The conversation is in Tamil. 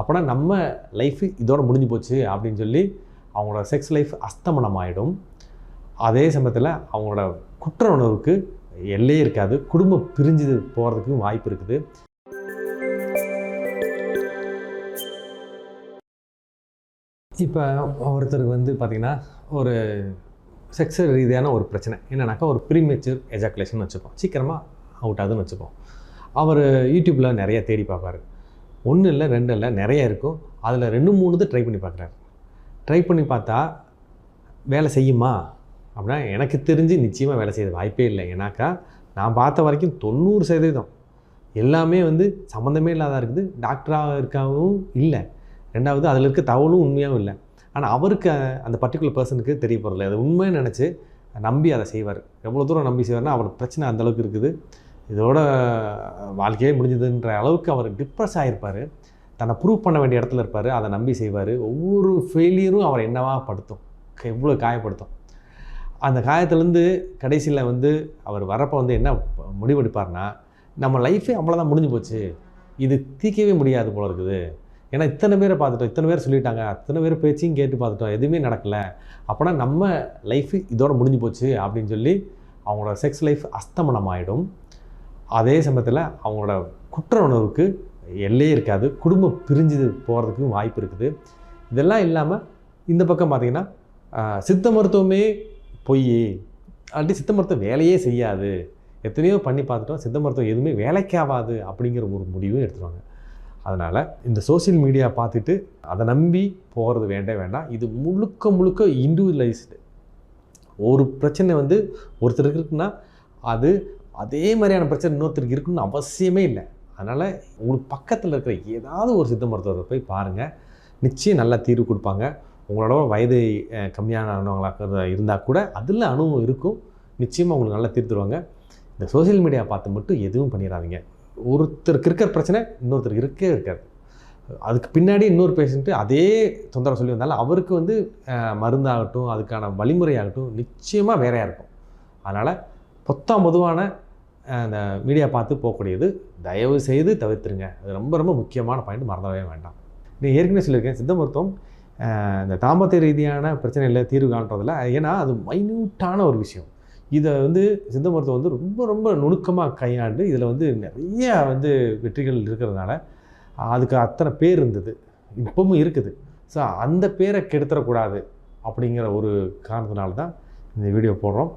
அப்போனா நம்ம லைஃபு இதோட முடிஞ்சு போச்சு அப்படின்னு சொல்லி அவங்களோட செக்ஸ் லைஃப் அஸ்தமனம் ஆகிடும் அதே சமயத்தில் அவங்களோட குற்ற உணர்வுக்கு எல்லையே இருக்காது. குடும்பம் பிரிஞ்சு போகிறதுக்கும் வாய்ப்பு இருக்குது. இப்போ ஒருத்தருக்கு வந்து பார்த்திங்கன்னா ஒரு செக்ஸ் ரீதியான ஒரு பிரச்சனை. என்னன்னாக்கா ஒரு ப்ரீமெச்சூர் எஜாக்குலேஷன் வச்சுப்போம். சீக்கிரமாக அவுட் ஆகுதுன்னு வச்சுப்போம். அவர் யூடியூப்பில் நிறைய தேடி பார்ப்பார். ஒன்று இல்லை ரெண்டு இல்லை நிறைய இருக்கும் அதில் ரெண்டு மூணு தான் ட்ரை பண்ணி பார்க்குறாரு ட்ரை பண்ணி பார்த்தா வேலை செய்யுமா? அப்படின்னா எனக்கு தெரிஞ்சு நிச்சயமாக வேலை செய்ய வாய்ப்பே இல்லை. ஏன்னாக்கா நான் பார்த்த வரைக்கும் தொண்ணூறு சதவீதம் எல்லாமே வந்து சம்மந்தமே இல்லாத இருக்குது. டாக்டராக இருக்காவும் இல்லை. ரெண்டாவது அதில் இருக்க தகவலும் உண்மையாகவும் இல்லை. ஆனால் அவருக்கு அந்த பர்டிகுலர் பர்சனுக்கு தெரிய போகிறதில்ல அது உண்மையை நினச்சி நம்பி அதை செய்வார். எவ்வளோ தூரம் நம்பி செய்வார்னா அவரோட பிரச்சனை அந்தளவுக்கு இருக்குது. இதோட வாழ்க்கையே முடிஞ்சதுன்ற அளவுக்கு அவர் டிப்ரெஸ் ஆகிருப்பார் தன்னை ப்ரூவ் பண்ண வேண்டிய இடத்துல இருப்பார். அதை நம்பி செய்வார். ஒவ்வொரு ஃபெயிலியரும் அவரை என்னவா படுத்தும். எவ்வளோ காயப்படுத்தும். அந்த காயத்துலேருந்து கடைசியில் வந்து அவர் வரப்போ வந்து என்ன முடிவெடுப்பார்னா நம்ம லைஃபே அவ்வளோதான் முடிஞ்சு போச்சு. இது தீர்க்கவே முடியாது போல இருக்குது. ஏன்னா இத்தனை பேரை பார்த்துட்டோம். இத்தனை பேர் சொல்லிட்டாங்க. அத்தனை பேர் பேச்சையும் கேட்டு பார்த்துட்டோம். எதுவுமே நடக்கலை. அப்போனா நம்ம லைஃப் இதோட முடிஞ்சு போச்சு அப்படின்னு சொல்லி அவங்களோட செக்ஸ் லைஃப் அஸ்தமனம் ஆகிடும் அதே சமயத்தில் அவங்களோட குற்ற உணர்வுக்கு எல்லையே இருக்காது. குடும்பம் பிரிஞ்சு போகிறதுக்கும் வாய்ப்பு இருக்குது. இதெல்லாம் இல்லாமல் இந்த பக்கம் பார்த்தீங்கன்னா சித்த மருத்துவமே பொய். அப்படி சித்த மருத்துவம் வேலையே செய்யாது. எத்தனையோ பண்ணி பார்த்துட்டோம் சித்த மருத்துவம் எதுவுமே வேலைக்காகாது அப்படிங்கிற ஒரு முடிவும் எடுத்துருவாங்க. அதனால் இந்த சோஷியல் மீடியா பார்த்துட்டு அதை நம்பி போகிறது வேண்டே வேண்டாம் இது முழுக்க முழுக்க இண்டிவிஜுவலைஸ்டு. ஒரு பிரச்சனை வந்து ஒருத்தருக்கு இருக்குன்னா அது அதே மாதிரியான பிரச்சனை இன்னொருத்தருக்கு இருக்குன்னு அவசியமே இல்லை. அதனால் உங்களுக்கு பக்கத்தில் இருக்கிற ஏதாவது ஒரு சித்த மருத்துவரை போய் பாருங்கள் நிச்சயம் நல்லா தீர்வு கொடுப்பாங்க. உங்களோட வயது கம்மியானவங்களாக இருந்தால் கூட அதில் அனுபவம் இருக்கும். நிச்சயமாக உங்களுக்கு நல்லா தீர்த்துருவாங்க இந்த சோஷியல் மீடியா பார்த்து மட்டும் எதுவும் பண்ணிடாதீங்க. ஒருத்தருக்கு இருக்கிற பிரச்சனை இன்னொருத்தருக்கு இருக்கே இருக்காது. அதுக்கு பின்னாடி இன்னொரு பேஷண்ட்டு அதே தொந்தரவு சொல்லி வந்தாலும் அவருக்கு வந்து மருந்தாகட்டும் அதுக்கான வழிமுறையாகட்டும் நிச்சயமாக வேறையாக இருக்கும். அதனால் பொத்தாம் பொதுவான அந்த மீடியா பார்த்து போகக்கூடியது தயவு செய்து தவிர்த்துருங்க. அது ரொம்ப ரொம்ப முக்கியமான பாயிண்ட் மறந்துடவே வேண்டாம். நீ ஏற்கனவே சொல்லியிருக்கேன் சித்த மருத்துவம் இந்த தாம்பத்திய ரீதியான பிரச்சனையில் தீர்வு காண்றதில்ல ஏன்னா அது மைன்யூட்டான ஒரு விஷயம். இதை வந்து சித்த மருத்துவம் வந்து ரொம்ப ரொம்ப நுணுக்கமாக கையாண்டு இதில் வந்து நிறைய வந்து வெற்றிகள் இருக்கிறதுனால அதுக்கு அத்தனை பேர் இருந்தது. இப்பவும் இருக்குது. ஸோ அந்த பேரை கெடுத்துடக்கூடாது அப்படிங்கிற ஒரு காரணத்தினால தான் இந்த வீடியோ போடுறோம்.